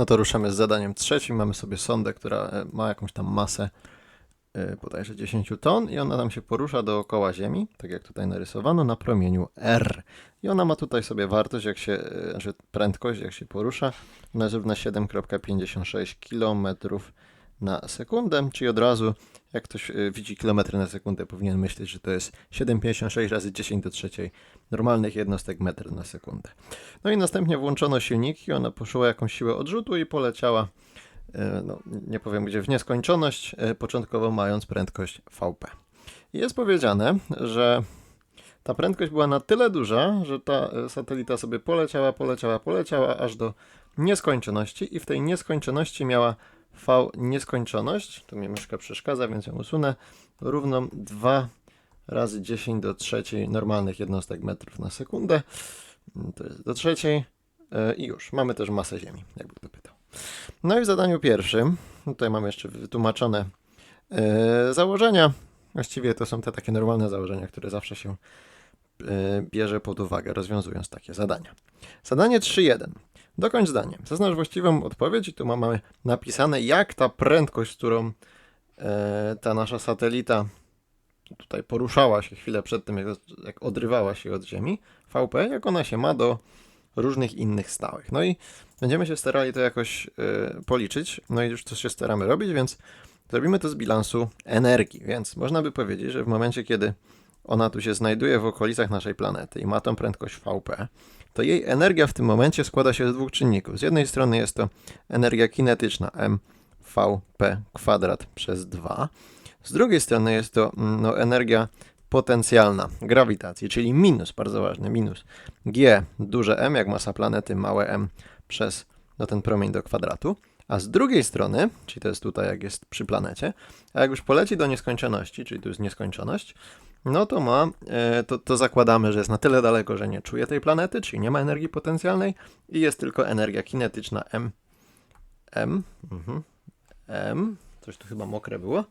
No to ruszamy z zadaniem trzecim. Mamy sobie sondę, która e, ma jakąś tam masę e, bodajże 10 ton i ona tam się porusza dookoła Ziemi, tak jak tutaj narysowano, na promieniu R. I ona ma tutaj sobie wartość, jak się, e, znaczy prędkość, jak się porusza, ona jest równa 7,56 km na sekundę, czyli od razu, jak ktoś e, widzi kilometry na sekundę, powinien myśleć, że to jest 7,56 razy 10 do trzeciej normalnych jednostek metr na sekundę. No i następnie włączono silniki, ona poszła jakąś siłę odrzutu i poleciała, e, no, nie powiem gdzie, w nieskończoność, e, początkowo mając prędkość VP. I jest powiedziane, że ta prędkość była na tyle duża, że ta satelita sobie poleciała, poleciała, poleciała aż do nieskończoności i w tej nieskończoności miała V nieskończoność, tu mi myszka przeszkadza, więc ją usunę, równą 2 razy 10 do trzeciej normalnych jednostek metrów na sekundę. To jest do trzeciej i już. Mamy też masę Ziemi, jakby kto pytał. No i w zadaniu pierwszym, tutaj mamy jeszcze wytłumaczone założenia. Właściwie to są te takie normalne założenia, które zawsze się bierze pod uwagę, rozwiązując takie zadania. Zadanie 3.1. Dokończ zdanie. Zaznacz właściwą odpowiedź i tu mamy napisane, jak ta prędkość, którą e, ta nasza satelita tutaj poruszała się chwilę przed tym, jak, jak odrywała się od Ziemi, VP, jak ona się ma do różnych innych stałych. No i będziemy się starali to jakoś y, policzyć, no i już coś się staramy robić, więc zrobimy to z bilansu energii, więc można by powiedzieć, że w momencie, kiedy ona tu się znajduje w okolicach naszej planety i ma tą prędkość VP, to jej energia w tym momencie składa się z dwóch czynników. Z jednej strony jest to energia kinetyczna mVp kwadrat przez 2, z drugiej strony jest to mm, no, energia potencjalna grawitacji, czyli minus, bardzo ważny, minus G duże M, jak masa planety, małe m przez no, ten promień do kwadratu. A z drugiej strony, czyli to jest tutaj, jak jest przy planecie, a jak już poleci do nieskończoności, czyli tu jest nieskończoność, no to ma, e, to, to zakładamy, że jest na tyle daleko, że nie czuje tej planety, czyli nie ma energii potencjalnej i jest tylko energia kinetyczna M. M. Mhm. M. Coś tu chyba mokre było.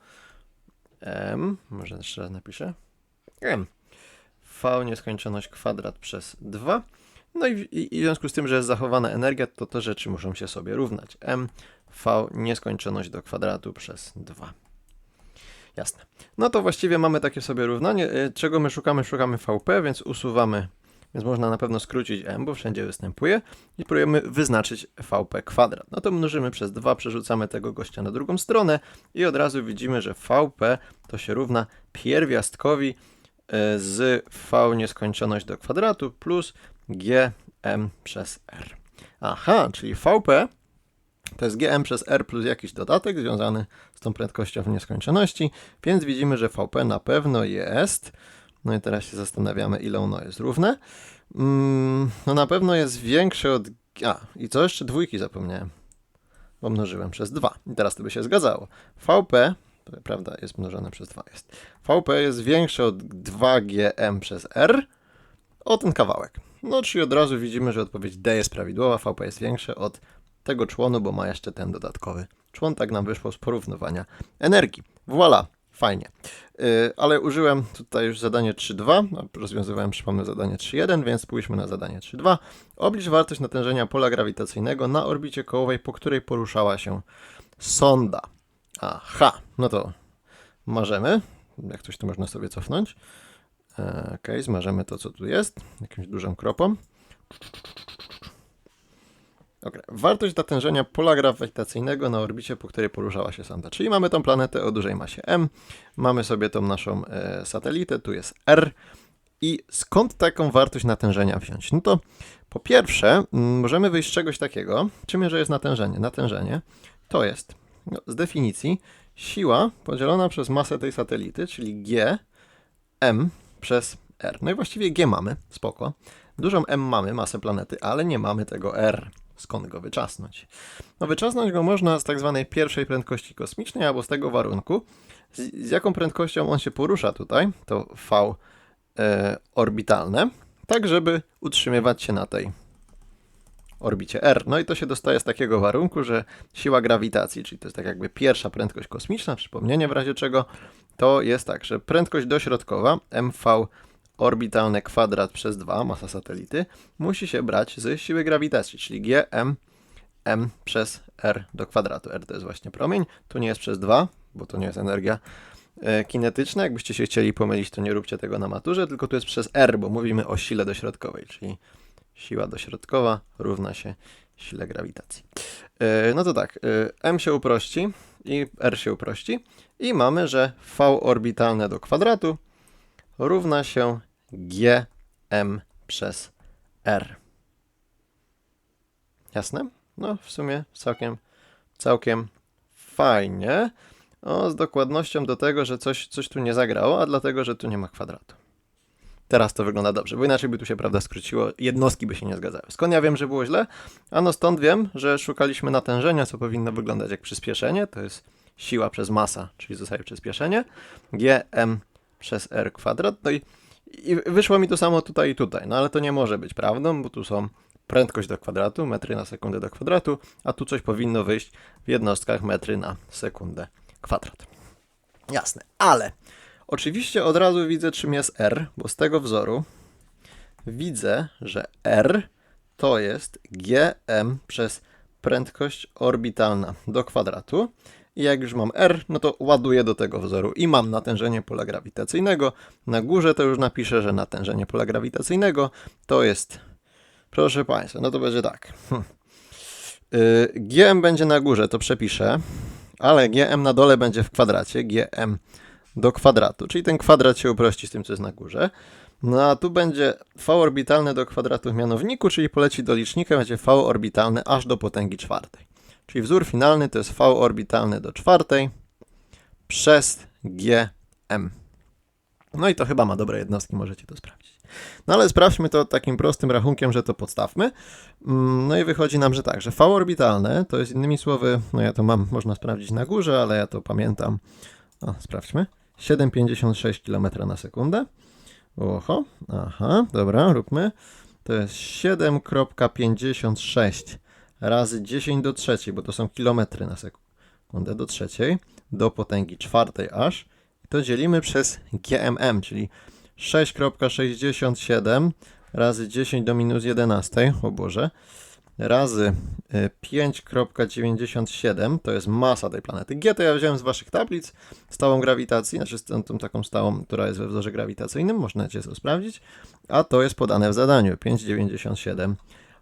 M. Może jeszcze raz napiszę. M. V nieskończoność kwadrat przez 2. No i, i, w związku z tym, że jest zachowana energia, to te rzeczy muszą się sobie równać. M, V nieskończoność do kwadratu przez 2. Jasne. No to właściwie mamy takie sobie równanie. Y, Czego my szukamy? Szukamy VP, więc usuwamy, więc można na pewno skrócić M, bo wszędzie występuje i próbujemy wyznaczyć VP kwadrat. No to mnożymy przez 2, przerzucamy tego gościa na drugą stronę i od razu widzimy, że VP to się równa pierwiastkowi y, z V nieskończoność do kwadratu plus GM przez R. Aha, czyli VP to jest GM przez R plus jakiś dodatek związany z tą prędkością w nieskończoności, więc widzimy, że VP na pewno jest. No i teraz się zastanawiamy, ile ono jest równe. Mm, no na pewno jest większe od. A, i co jeszcze? Dwójki zapomniałem. Bo mnożyłem przez 2. I teraz to by się zgadzało. VP, prawda, jest mnożone przez 2. Jest. VP jest większe od 2GM przez R o ten kawałek. No, czyli od razu widzimy, że odpowiedź D jest prawidłowa, VP jest większe od tego członu, bo ma jeszcze ten dodatkowy człon. Tak nam wyszło z porównywania energii. Voila, fajnie. Yy, ale użyłem tutaj już zadanie 3.2, a rozwiązywałem, przypomnę, zadanie 3.1, więc spójrzmy na zadanie 3.2. Oblicz wartość natężenia pola grawitacyjnego na orbicie kołowej, po której poruszała się sonda. Aha, no to możemy. Jak coś to można sobie cofnąć. E, Ok, zmarzemy to, co tu jest, jakimś dużą kropą. Okay. Wartość natężenia pola grawitacyjnego na orbicie, po której poruszała się sonda. Czyli mamy tą planetę o dużej masie M, mamy sobie tą naszą e, satelitę, tu jest R. I skąd taką wartość natężenia wziąć? No to po pierwsze, możemy wyjść z czegoś takiego, czym że jest natężenie. Natężenie to jest no, z definicji siła podzielona przez masę tej satelity, czyli G M przez R. No i właściwie G mamy, spoko. Dużą M mamy, masę planety, ale nie mamy tego R. Skąd go wyczasnąć? No wyczasnąć go można z tak zwanej pierwszej prędkości kosmicznej, albo z tego warunku, z, z jaką prędkością on się porusza tutaj, to V e, orbitalne, tak żeby utrzymywać się na tej orbicie R. No i to się dostaje z takiego warunku, że siła grawitacji, czyli to jest tak jakby pierwsza prędkość kosmiczna, przypomnienie w razie czego, to jest tak, że prędkość dośrodkowa mv orbitalne kwadrat przez 2, masa satelity, musi się brać z siły grawitacji, czyli gm m przez r do kwadratu. r to jest właśnie promień, tu nie jest przez 2, bo to nie jest energia e, kinetyczna. Jakbyście się chcieli pomylić, to nie róbcie tego na maturze, tylko tu jest przez r, bo mówimy o sile dośrodkowej, czyli siła dośrodkowa równa się sile grawitacji. E, No to tak, e, m się uprości i r się uprości i mamy, że v orbitalne do kwadratu równa się gm przez r. Jasne? No, w sumie całkiem, całkiem fajnie. O, z dokładnością do tego, że coś, coś tu nie zagrało, a dlatego, że tu nie ma kwadratu. Teraz to wygląda dobrze, bo inaczej by tu się, prawda, skróciło, jednostki by się nie zgadzały. Skąd ja wiem, że było źle? Ano stąd wiem, że szukaliśmy natężenia, co powinno wyglądać jak przyspieszenie, to jest siła przez masa, czyli zostaje przyspieszenie, gm przez r kwadrat, no i, i wyszło mi to samo tutaj i tutaj, no ale to nie może być prawdą, bo tu są prędkość do kwadratu, metry na sekundę do kwadratu, a tu coś powinno wyjść w jednostkach metry na sekundę kwadrat. Jasne, ale oczywiście od razu widzę czym jest r, bo z tego wzoru widzę, że r to jest gm przez prędkość orbitalna do kwadratu. I jak już mam r, no to ładuję do tego wzoru i mam natężenie pola grawitacyjnego. Na górze to już napiszę, że natężenie pola grawitacyjnego to jest, proszę Państwa, no to będzie tak. Hm. Y, GM będzie na górze, to przepiszę, ale GM na dole będzie w kwadracie, GM do kwadratu, czyli ten kwadrat się uprości z tym, co jest na górze. No a tu będzie v orbitalne do kwadratu w mianowniku, czyli poleci do licznika, będzie v orbitalne aż do potęgi czwartej. Czyli wzór finalny to jest v orbitalny do czwartej przez gm. No i to chyba ma dobre jednostki, możecie to sprawdzić. No ale sprawdźmy to takim prostym rachunkiem, że to podstawmy. Mm, No i wychodzi nam, że tak, że v orbitalne to jest innymi słowy, no ja to mam, można sprawdzić na górze, ale ja to pamiętam. O, sprawdźmy. 7,56 km na sekundę. Oho, aha, dobra, róbmy. To jest 7,56 razy 10 do trzeciej, bo to są kilometry na sekundę do trzeciej, do potęgi czwartej aż. I to dzielimy przez GMM, czyli 6,67 razy 10 do minus 11, o Boże, razy y, 5,97 to jest masa tej planety. G to ja wziąłem z waszych tablic, stałą grawitacji, znaczy z tą, tą taką stałą, która jest we wzorze grawitacyjnym, można cię to sprawdzić, a to jest podane w zadaniu 5,97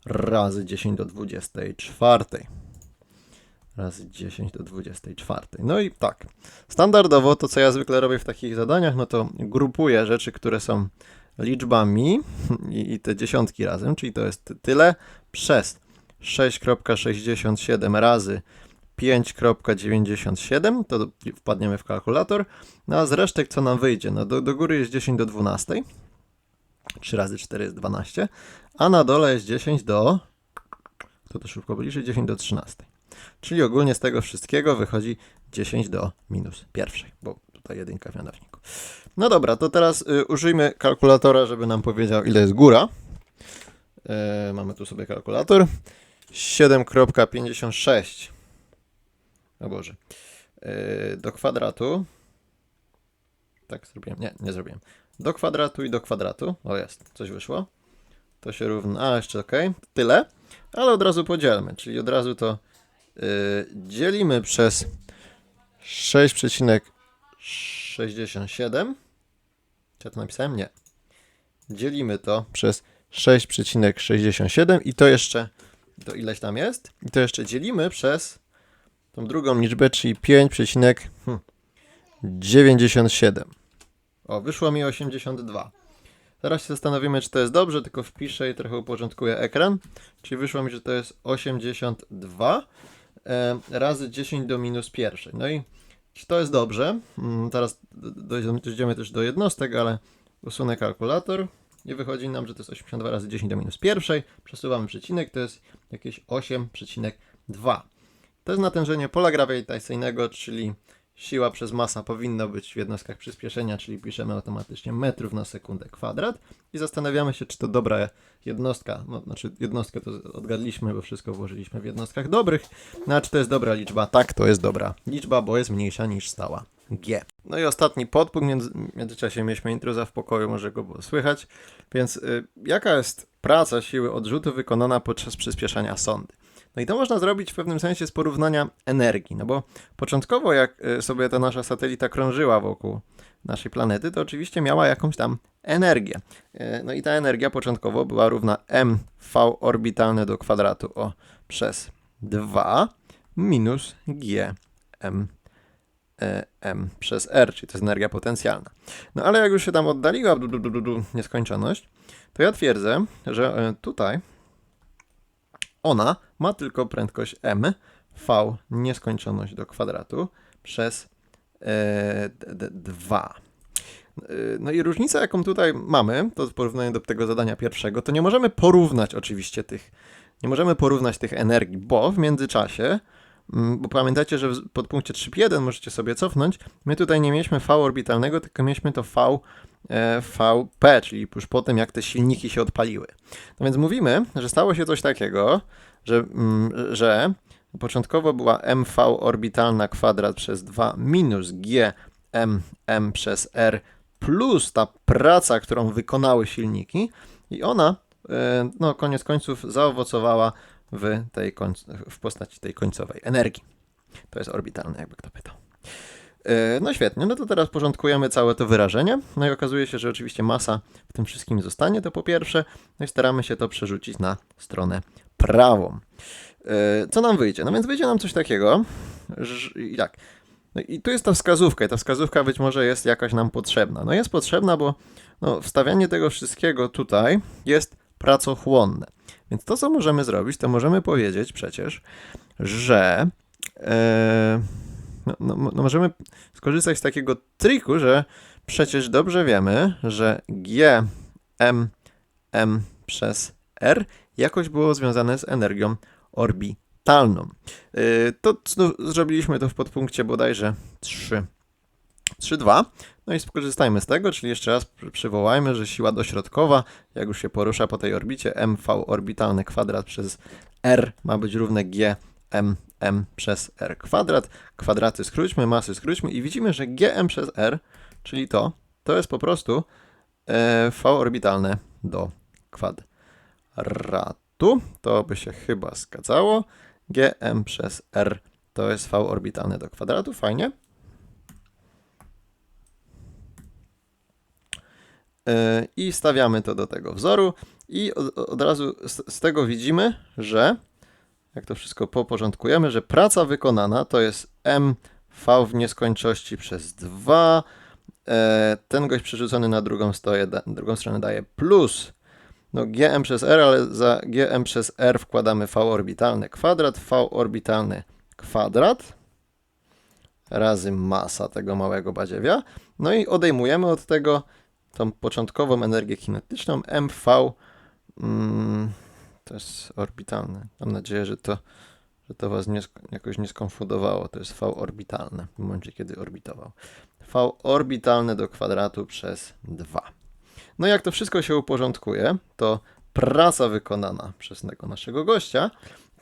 razy 10 do 24 razy 10 do 24. No i tak, standardowo to, co ja zwykle robię w takich zadaniach, no to grupuję rzeczy, które są liczbami i, i te dziesiątki razem, czyli to jest tyle przez 6,67 razy 5,97, to wpadniemy w kalkulator, no a z resztek co nam wyjdzie? No do, do góry jest 10 do 12, 3 razy 4 jest 12, a na dole jest 10 do, kto to szybko policzy, 10 do 13. Czyli ogólnie z tego wszystkiego wychodzi 10 do minus pierwszej, bo tutaj jedynka w mianowniku. No dobra, to teraz y, użyjmy kalkulatora, żeby nam powiedział ile jest góra. E, mamy tu sobie kalkulator. 7,56 o Boże. E, do kwadratu. Tak zrobiłem? Nie, nie zrobiłem. Do kwadratu i do kwadratu. O jest, coś wyszło. To się równa. A, jeszcze ok. Tyle. Ale od razu podzielmy, czyli od razu to yy, dzielimy przez 6,67. Czy ja to napisałem? Nie. Dzielimy to przez 6,67 i to jeszcze, to ileś tam jest? I to jeszcze dzielimy przez tą drugą liczbę, czyli 5,97. O, wyszło mi 82. Teraz się zastanowimy, czy to jest dobrze, tylko wpiszę i trochę uporządkuję ekran. Czyli wyszło mi, że to jest 82 e, razy 10 do minus pierwszej. No i czy to jest dobrze? Mm, Teraz dojdziemy też do jednostek, ale usunę kalkulator i wychodzi nam, że to jest 82 razy 10 do minus pierwszej. Przesuwamy przecinek, to jest jakieś 8,2. To jest natężenie pola grawitacyjnego, czyli siła przez masa powinna być w jednostkach przyspieszenia, czyli piszemy automatycznie metrów na sekundę kwadrat i zastanawiamy się, czy to dobra jednostka, no, znaczy jednostkę to odgadliśmy, bo wszystko włożyliśmy w jednostkach dobrych, no a czy to jest dobra liczba? Tak, to jest dobra liczba, bo jest mniejsza niż stała G. No i ostatni podpunkt, między, w międzyczasie mieliśmy intruza w pokoju, może go było słychać, więc y, jaka jest praca siły odrzutu wykonana podczas przyspieszania sondy? No i to można zrobić w pewnym sensie z porównania energii, no bo początkowo jak y, sobie ta nasza satelita krążyła wokół naszej planety, to oczywiście miała jakąś tam energię. Y, No i ta energia początkowo była równa mv orbitalne do kwadratu o przez 2 minus g m, m przez r, czyli to jest energia potencjalna. No ale jak już się tam oddaliła du, du, du, du, nieskończoność, to ja twierdzę, że e, tutaj ona ma tylko prędkość m, v nieskończoność do kwadratu przez e, d, d, 2. E, No i różnica, jaką tutaj mamy, to w porównaniu do tego zadania pierwszego, to nie możemy porównać oczywiście tych, nie możemy porównać tych energii, bo w międzyczasie, bo pamiętajcie, że w podpunkcie 3.1 możecie sobie cofnąć, my tutaj nie mieliśmy V orbitalnego, tylko mieliśmy to V, e, VP, czyli już po tym, jak te silniki się odpaliły. No więc mówimy, że stało się coś takiego, że, mm, że początkowo była mv orbitalna kwadrat przez 2 minus g m, m przez r plus ta praca, którą wykonały silniki i ona, e, no koniec końców, zaowocowała w, tej w postaci tej końcowej energii. To jest orbitalne, jakby kto pytał. E, No świetnie, no to teraz porządkujemy całe to wyrażenie. No i okazuje się, że oczywiście masa w tym wszystkim zostanie, to po pierwsze. No i staramy się to przerzucić na stronę prawą. E, Co nam wyjdzie? No więc wyjdzie nam coś takiego, że i tak. No i tu jest ta wskazówka, i ta wskazówka być może jest jakaś nam potrzebna. No jest potrzebna, bo no, wstawianie tego wszystkiego tutaj jest pracochłonne. Więc to, co możemy zrobić, to możemy powiedzieć przecież, że e, no, no, no możemy skorzystać z takiego triku, że przecież dobrze wiemy, że G M M przez R jakoś było związane z energią orbitalną. Yy, To zrobiliśmy to w podpunkcie bodajże 3. 3,2. No i skorzystajmy z tego, czyli jeszcze raz przy- przywołajmy, że siła dośrodkowa, jak już się porusza po tej orbicie, mv orbitalny kwadrat przez r ma być równe g m m przez r kwadrat. Kwadraty skróćmy, masy skróćmy i widzimy, że gm przez r, czyli to, to jest po prostu e, v orbitalne do kwadratu. To by się chyba zgadzało. gm przez r to jest v orbitalne do kwadratu, fajnie. I stawiamy to do tego wzoru i od, od razu z, z tego widzimy, że jak to wszystko poporządkujemy, że praca wykonana to jest mv w nieskończości przez 2, e, ten gość przerzucony na drugą, stoję, drugą stronę daje plus. No gm przez r, ale za gm przez r wkładamy v orbitalny kwadrat, v orbitalny kwadrat. Razy masa tego małego badziewia, no i odejmujemy od tego tą początkową energię kinetyczną mv mm, to jest orbitalne. Mam nadzieję, że to, że to was nie, jakoś nie skonfundowało. To jest v orbitalne w momencie, kiedy orbitował. v orbitalne do kwadratu przez 2. No i jak to wszystko się uporządkuje, to praca wykonana przez tego naszego gościa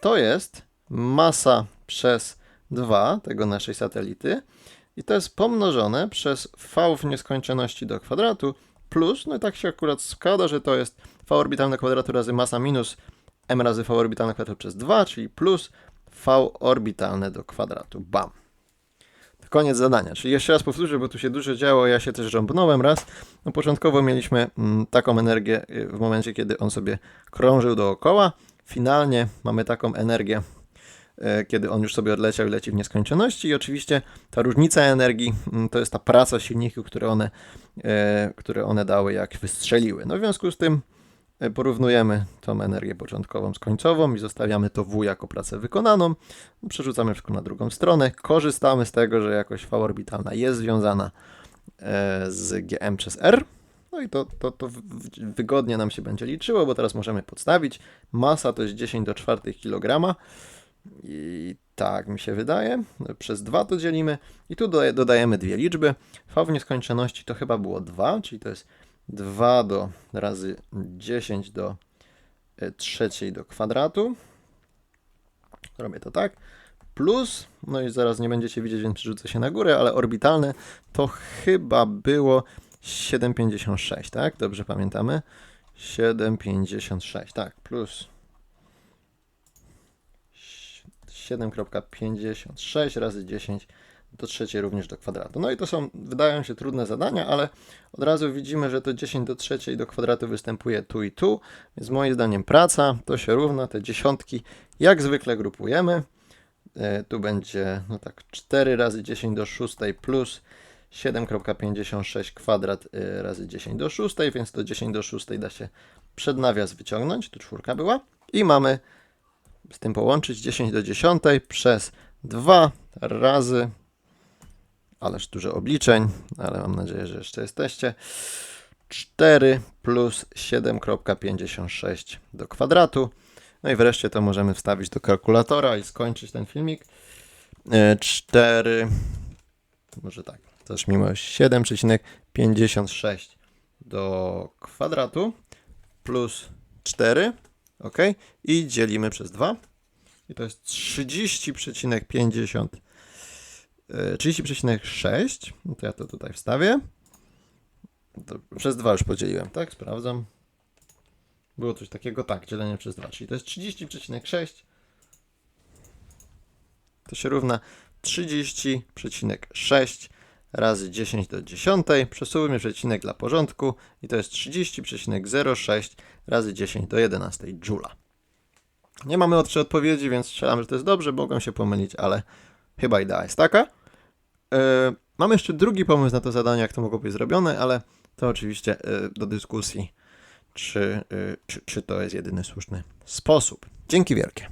to jest masa przez 2 tego naszej satelity i to jest pomnożone przez v w nieskończoności do kwadratu plus, no i tak się akurat składa, że to jest v orbitalne kwadratu razy masa minus m razy v orbitalne kwadratu przez 2, czyli plus v orbitalne do kwadratu. Bam. To koniec zadania. Czyli jeszcze raz powtórzę, bo tu się dużo działo, ja się też rząbnąłem raz. No, początkowo mieliśmy mm, taką energię y, w momencie, kiedy on sobie krążył dookoła. Finalnie mamy taką energię kiedy on już sobie odleciał i leci w nieskończoności. I oczywiście ta różnica energii mm, to jest ta praca silników, które one, e, które one dały, jak wystrzeliły. No w związku z tym e, porównujemy tą energię początkową z końcową i zostawiamy to W jako pracę wykonaną. Przerzucamy wszystko na drugą stronę. Korzystamy z tego, że jakość V orbitalna jest związana e, z GM przez R. No i to, to, to wygodnie nam się będzie liczyło, bo teraz możemy podstawić. Masa to jest 10 do 4 kg. I tak mi się wydaje. Przez 2 to dzielimy. I tu dodaje- dodajemy dwie liczby. V w nieskończoności to chyba było 2, czyli to jest 2 do razy 10 do e, trzeciej do kwadratu. Robię to tak. Plus, no i zaraz nie będziecie widzieć, więc przerzucę się na górę, ale orbitalne to chyba było 7,56, tak? Dobrze pamiętamy? 7,56, tak, plus 7,56 razy 10 do trzeciej również do kwadratu. No i to są, wydają się trudne zadania, ale od razu widzimy, że to 10 do trzeciej do kwadratu występuje tu i tu, więc moim zdaniem praca to się równa, te dziesiątki jak zwykle grupujemy. E, Tu będzie no tak 4 razy 10 do 6 plus 7,56 kwadrat y, razy 10 do 6, więc to 10 do 6 da się przed nawias wyciągnąć, tu czwórka była. I mamy z tym połączyć 10 do 10 przez 2 razy, ależ dużo obliczeń, ale mam nadzieję, że jeszcze jesteście. 4 plus 7,56 do kwadratu. No i wreszcie to możemy wstawić do kalkulatora i skończyć ten filmik. E, 4, może tak, też mimo 7,56 do kwadratu plus 4, ok, i dzielimy przez 2. I to jest 30,50 e, 30,6. No to ja to tutaj wstawię. To przez 2 już podzieliłem, tak? Sprawdzam. Było coś takiego, tak, dzielenie przez 2, czyli to jest 30,6. To się równa 30,6 razy 10 do 10. Przesuwamy przecinek dla porządku i to jest 30,06 razy 10 do 11 joula. Nie mamy trzy odpowiedzi, więc strzelam, że to jest dobrze. Mogą się pomylić, ale chyba idea jest taka. Yy, mamy jeszcze drugi pomysł na to zadanie, jak to mogło być zrobione, ale to oczywiście yy, do dyskusji, czy, yy, czy, czy to jest jedyny słuszny sposób. Dzięki wielkie.